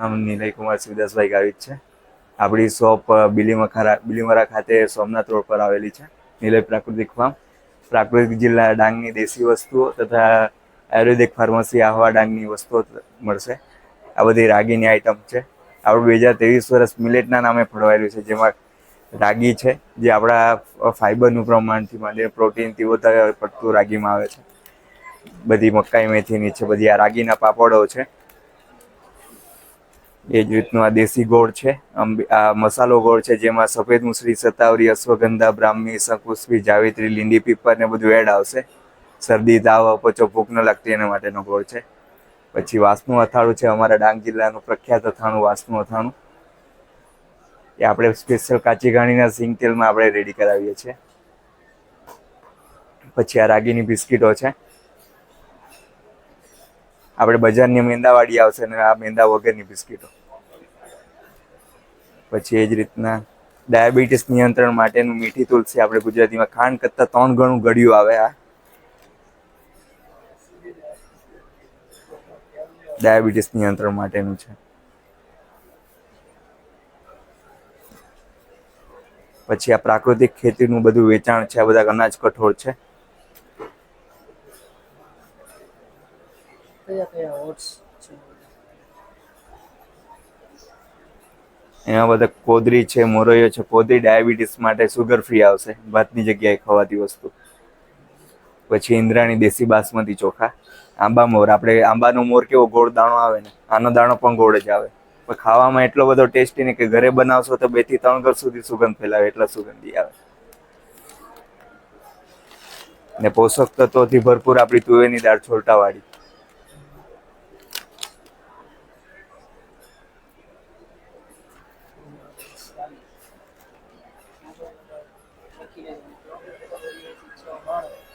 નામ નિલય કુમાર શિવદાસભાઈ ગાવિત છે. આપણી શોપ બિલીમખારા, બિલીમરા ખાતે સોમનાથ રોડ પર આવેલી છે. નિલય પ્રાકૃતિક ફાર્મ. પ્રાકૃતિક જિલ્લા ડાંગની દેશી વસ્તુઓ તથા આયુર્વેદિક ફાર્મસી આહવા ડાંગની વસ્તુઓ મળશે. આ બધી રાગીની આઇટમ છે. આપણું બે હજાર ત્રેવીસ વર્ષ મિલેટના નામે ફળવાયેલું છે, જેમાં રાગી છે, જે આપણા ફાઈબરનું પ્રમાણથી માંડીને પ્રોટીનથી વધારે પડતું રાગીમાં આવે છે. બધી મકાઈ, મેથીની છે, બધી આ રાગીના પાપડો છે. એ જ રીતનું આ દેશી ગોળ છે. આ મસાલો ગોળ છે, જેમાં સફેદ મુસરી સતાવરી અશ્વગંધા, બ્રાહ્મી શંકુશ્રી જાવિત્રી, લીંડી, પીપર ને બધું એડ આવશે. શરદી, તાવ, અપચો, ભૂખ ન લાગતી એના માટેનો ગોળ છે. પછી વાસનું અથાણું છે, અમારા ડાંગ જિલ્લાનું પ્રખ્યાત અથાણું વાસનું અથાણું. એ આપણે સ્પેશિયલ કાચી ઘાણીના સિંગ તેલમાં આપણે રેડી કરાવીએ છીએ. પછી આ રાગીની બિસ્કીટો છે. આપણે બજારની મેંદાવાળી આવશે ને આ મેંદા વગરની બિસ્કીટો. પછી એ જ રીતના ડાયાબિટીસ નિયંત્રણ માટેનું મીઠી તુલસી આપણે ગુજરાતીમાં ખાંડ કરતાં ત્રણ ગણું ગળ્યું આવે આ. ડાયાબિટીસ નિયંત્રણ માટેનું છે. પછી આ પ્રાકૃતિક ખેતીનું બધું વેચાણ છે, આ બધા અનાજ કઠોળ છે. કયા કયા ઓટ્સ એમાં બધા કોદરી છે, મોરૈયો છે. કોદરી ડાયાબિટીસ માટે સુગર ફ્રી આવશે. ભાતની જગ્યાએ ખવાતી વસ્તુ. પછી ઇન્દ્રાણી દેશી બાસમતી ચોખા. આંબા મોર. આપણે આંબાનો મોર કેવો ગોળ દાણો આવે ને? આનો દાણો પણ ગોળ જ આવે. પણ ખાવામાં એટલો બધો ટેસ્ટી ને કે ઘરે બનાવશો તો બેથી ત્રણ ઘર સુધી સુગંધ ફેલાવે, એટલા સુગંધી આવે. ને પોષક તત્વોથી ભરપૂર આપણી તુવેરની દાળ છોલટાવાળી. he doesn't feel comfortable.